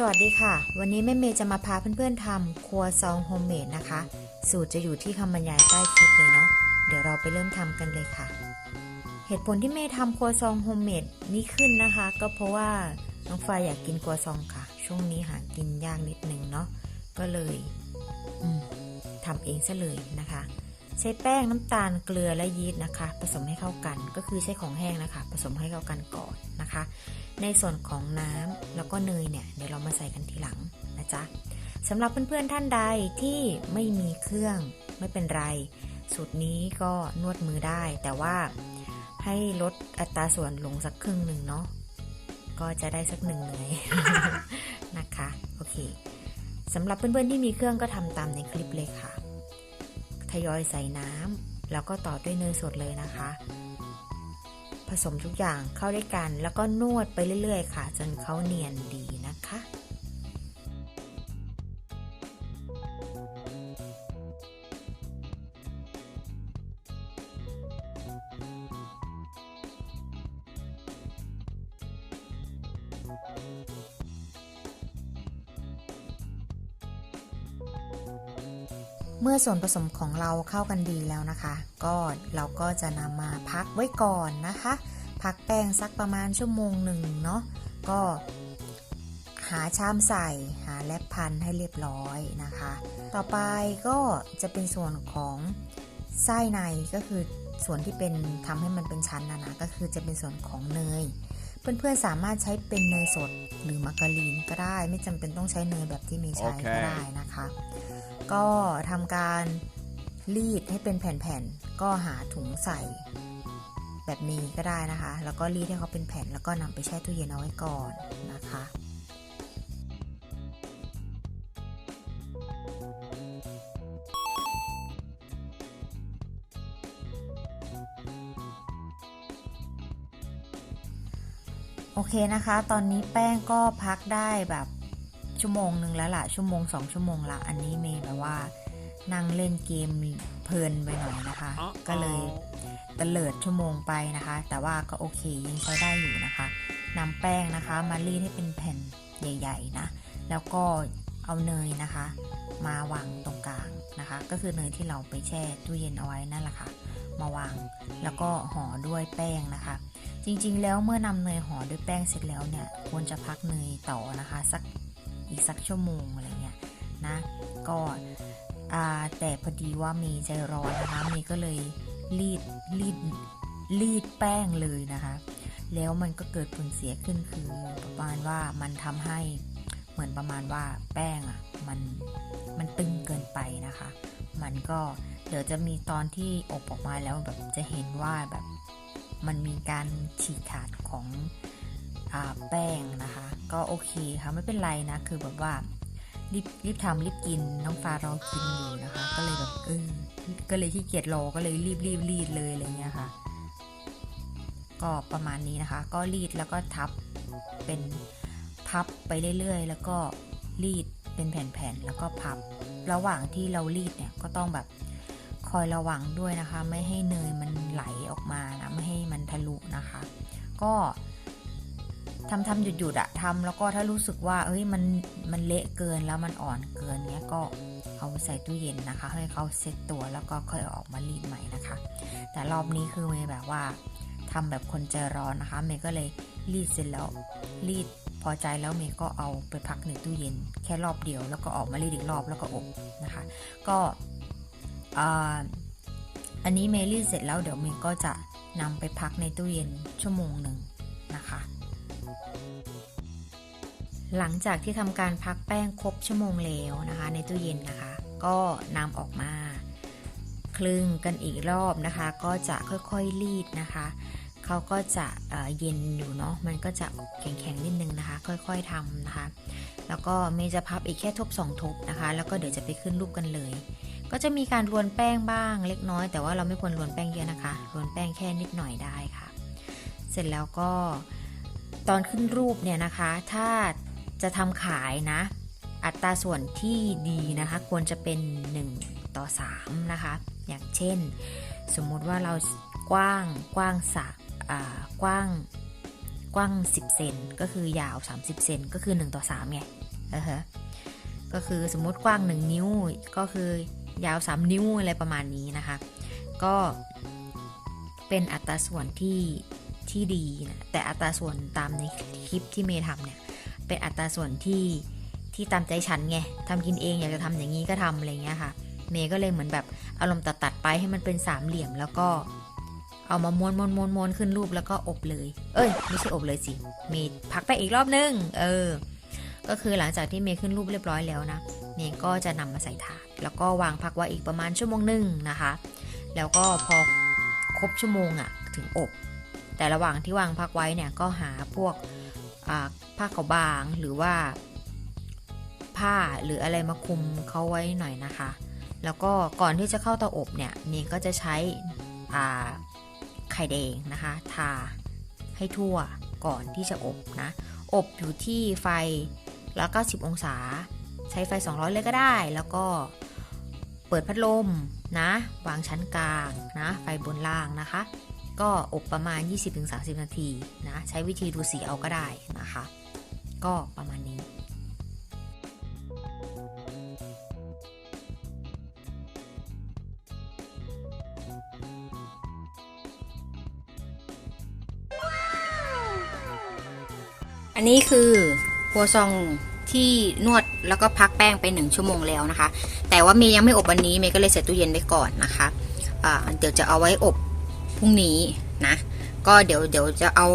สวัสดีค่ะ วันนี้แม่เมย์จะมาพาเพื่อนๆทำครัวซองโฮมเมดนะคะ สูตรจะอยู่ที่คำบรรยายใต้คลิปเลยเนาะเดี๋ยวเราไปเริ่มทำกันเลยค่ะ เหตุผลที่เมย์ทำครัวซองโฮมเมดนี้ขึ้นนะคะ ก็เพราะว่าน้องฟ้าอยากกินครัวซองค่ะ ช่วงนี้หากินยากนิดนึงเนาะก็เลยทำเองซะเลยนะคะ ใช้แป้งน้ำตาลเกลือและยีสต์นะคะ ผสมให้เข้ากันก็คือใช้ของแห้งนะคะ ผสมให้เข้ากันก่อนนะคะ ในส่วนของน้ำแล้วก็เนยเนี่ยเดี๋ยวเรามาใส่กันทีหลังนะจ๊ะสำหรับเพื่อนๆท่านใดที่ไม่มีเครื่องไม่เป็นไร สูตรนี้ก็นวดมือได้ แต่ว่าให้ลดอัตราส่วนลงสักครึ่งหนึ่งเนาะก็จะได้สักหนึ่งเนยนะคะโอเคสำหรับเพื่อนๆที่มีเครื่องก็ทำตามในคลิปเลยค่ะ ยอยใส่น้ำแล้วก็ต่อด้วยเนยสดเลยนะคะ ผสมทุกอย่างเข้าด้วยกัน แล้วก็นวดไปเรื่อยๆ ค่ะ จนเขาเนียนดีนะ เมื่อส่วนผสมของเราเข้ากันดีแล้วนะคะ ก็เราก็จะนำมาพักไว้ก่อนนะคะ พักแป้งสักประมาณชั่วโมงหนึ่งเนาะก็หาชามใส่หาแลบพันให้เรียบร้อยนะคะ ต่อไปก็จะเป็นส่วนของไส้ในก็คือส่วนที่เป็นทำให้มันเป็นชั้นนะนะก็คือจะเป็นส่วนของเนย เพื่อนๆสามารถใช้เป็นเนยสดหรือมาการีนก็ได้ ไม่จำเป็นต้องใช้เนยแบบที่มีใช้โอเคก็ได้นะคะ ก็ทำการรีดให้เป็นแผ่นๆก็หาถุงใส่แบบนี้ก็ได้นะคะ แล้วก็รีดให้เขาเป็นแผ่นแล้วก็นำไปแช่ตู้เย็นเอาไว้ก่อนนะคะ โอเคนะคะ ตอนนี้แป้งก็พักได้แบบชั่วโมงหนึ่งแล้วล่ะ ชั่วโมงสองชั่วโมงละอันนี้เมย์แบบว่านั่งเล่นเกมเพลินไปหน่อยนะคะ ก็เลยตะเลิดชั่วโมงไปนะคะ แต่ว่าก็โอเคยังใช้ได้อยู่นะคะนำแป้งนะคะมารีดให้เป็นแผ่นใหญ่ ๆนะ แล้วก็เอาเนยนะคะ มาวางตรงกลางนะคะ ก็คือเนยที่เราไปแช่ตู้เย็นเอาไว้นั่นแหละค่ะ มาวาง แล้วก็ห่อด้วยแป้งนะคะ จริงๆ แล้วเมื่อนำเนยห่อด้วยแป้งเสร็จแล้วเนี่ยควรจะพักเนยต่อนะคะสักอีกสักชั่วโมงอะไรเงี้ยนะก็แต่พอดีว่าเมย์ใจร้อนนะคะเมย์ก็เลยรีดรีดรีดแป้งเลยนะคะ แล้วมันก็เกิดผลเสียขึ้นคือประมาณว่ามันทำให้เหมือนประมาณว่าแป้งอะมันมันตึงเกินไปนะคะ มันก็เดี๋ยวจะมีตอนที่อบออกมาแล้วแบบจะเห็นว่าแบบมันมีการฉีกขาดของอแป้งนะคะ ก็โอเคค่ะไม่เป็นไรนะคือแบบว่ารีบรีบทำรีบกินน้องฟ้ารอกินอยู่นะคะ ก็เลยแบบเออก็เลยขี้เกียจรอก็เลยรีบรีบรีดเลยอะไรเงี้ยค่ะ ก็ประมาณนี้นะคะ ก็รีดแล้วก็ทับเป็นพับไปเรื่อยๆ แล้วก็รีดเป็นแผ่นๆแล้วก็พับ ระหว่างที่เรารีดเนี่ยก็ต้องแบบคอยระวังด้วยนะคะ ไม่ให้เนยมันไหลออกมานะไม่ให้มันทะลุนะคะ ก็ทำทำหยุดหยุดๆอะทำแล้วก็ถ้ารู้สึกว่าเอ้ยมันมันเละเกินแล้วมันอ่อนเกินเนี้ยก็เอาใส่ตู้เย็นนะคะ ให้เขาเซ็ตตัวแล้วก็ค่อยออกมารีดใหม่นะคะ แต่รอบนี้คือเมย์แบบว่าทำแบบคนใจร้อนนะคะเมย์ก็เลยรีดเสร็จแล้วรีด อใจแล้วเมย์ก็เอาไปพักในตู้เย็น แค่รอบเดียว แล้วก็ออกมารีดอีกรอบแล้วก็อบนะคะ ก็อันนี้เมลี่เสร็จแล้วเดี๋ยวเมย์ก็จะนำไปพักในตู้เย็นชั่วโมงหนึ่งนะคะ หลังจากที่ทำการพักแป้งครบชั่วโมงแล้วนะคะ ในตู้เย็นนะคะ ก็นำออกมาคลึงกันอีกรอบนะคะ ก็จะค่อยๆรีดนะคะ เขาก็จะเย็นอยู่เนาะมันก็จะแข็งๆนิดนึงนะคะ ค่อยๆทำนะคะ แล้วก็เมจะพับอีกแค่ทบสองทบนะคะ แล้วก็เดี๋ยวจะไปขึ้นรูปกันเลย ก็จะมีการรวนแป้งบ้างเล็กน้อย แต่ว่าเราไม่ควรรวนแป้งเยอะนะคะรวนแป้งแค่นิดหน่อยได้ค่ะ เสร็จแล้วก็ตอนขึ้นรูปเนี่ยนะคะ ถ้าจะทำขายนะ อัตราส่วนที่ดีนะคะ ควรจะเป็น 1 ต่อ 3 นะคะ อย่างเช่น สมมุติว่าเรากว้างกว้างสะอ่า กว้างกว้าง 10 เซนก็คือยาว 30 เซนก็คือ 1 ต่อ3ไงอ่าฮะก็คือสมมติกว้าง 1 นิ้วก็คือยาว 3 นิ้วอะไรประมาณนี้นะคะ ก็เป็นอัตราส่วนที่ที่ดีนะแต่อัตราส่วนตามในคลิปที่เมย์ทำเนี่ยเป็นอัตราส่วนที่ที่ตามใจฉันไงทำกินเองอยากจะทำอย่างนี้ก็ทำอะไรเงี้ยค่ะ เมย์ก็เลยเหมือนแบบอารมณ์ตัดตัดไปให้มันเป็นสามเหลี่ยมแล้วก็ เอามาม้วนม้วนม้วนม้วนขึ้นรูปแล้วก็อบเลย เอ้ย ไม่ใช่อบเลยสิเมย์พักไปอีกรอบนึง เออ ก็คือหลังจากที่เมย์ขึ้นรูปเรียบร้อยแล้วนะ เมย์ก็จะนำมาใส่ถาด แล้วก็วางพักไว้อีกประมาณชั่วโมงหนึ่งนะคะ แล้วก็พอครบชั่วโมงอะ่ะถึงอบ แต่ระหว่างที่วางพักไว้เนี่ยก็หาพวกผ้าขาวบางหรือว่าผ้าหรืออะไรมาคลุมเขาไว้หน่อยนะคะ แล้วก็ก่อนที่จะเข้าเตาอบเนี่ยเมย์ก็จะใช้อ่า ไข่แดงนะคะทาให้ทั่วก่อนที่จะอบนะ อบอยู่ที่ไฟแล้วก็10องศา ใช้ไฟ 200 เลยก็ได้ แล้วก็เปิดพัดลมนะวางชั้นกลางนะไฟบนล่างนะคะ ก็อบประมาณ 20-30 นาทีนะ ใช้วิธีดูสีเอาก็ได้นะคะ ก็ประมาณนี้ อันนี้คือครัวซองที่นวดแล้วก็พักแป้งไปหนึ่งชั่วโมงแล้วนะคะ แต่ว่าเมย์ยังไม่อบวันนี้เมย์ก็เลยใส่ตู้เย็นไว้ก่อนนะคะเดี๋ยวจะเอาไว้อบพรุ่งนี้นะ ก็เดี๋ยวเดี๋ยวจะเอา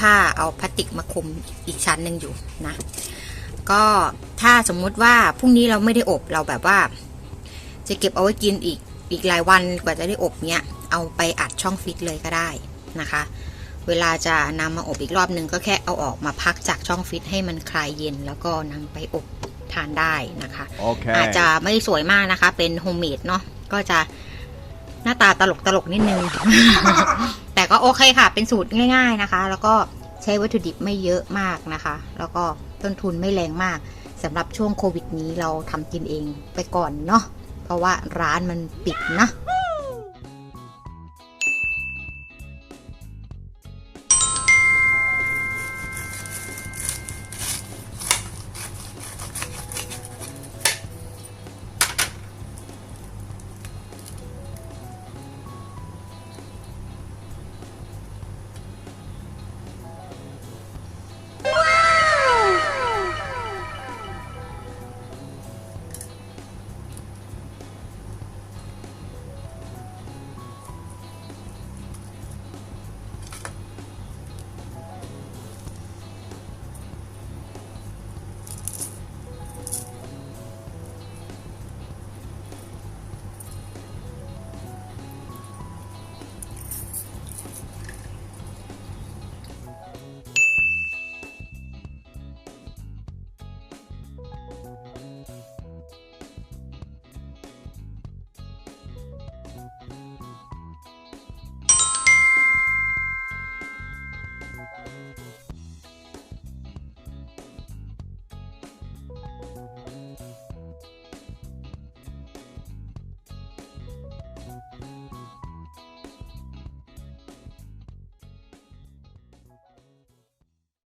ผ้าเอาพลาสติกมาคลุมอีกชั้นหนึ่งอยู่นะ ก็ถ้าสมมุติว่าพรุ่งนี้เราไม่ได้อบเราแบบว่า จะเก็บเอาไว้กินอีกอีกหลายวันกว่าจะได้อบเนี้ยเอาไปอัดช่องฟิตเลยก็ได้นะคะ เวลาจะนำมาอบอีกรอบหนึ่งก็แค่เอาออกมาพักจากช่องฟิตให้มันคลายเย็น แล้วก็นำไปอบทานได้นะคะ Okay. อาจจะไม่สวยมากนะคะ เป็นโฮมเมดเนาะก็จะหน้าตาตลกตลกๆนิดนึง แต่ก็โอเคค่ะ เป็นสูตรง่าย ๆนะคะ แล้วก็ใช้วัตถุดิบไม่เยอะมากนะคะ แล้วก็ต้นทุนไม่แรงมากสำหรับช่วงโควิดนี้เราทำกินเองไปก่อนเนาะเพราะว่าร้านมันปิดนะ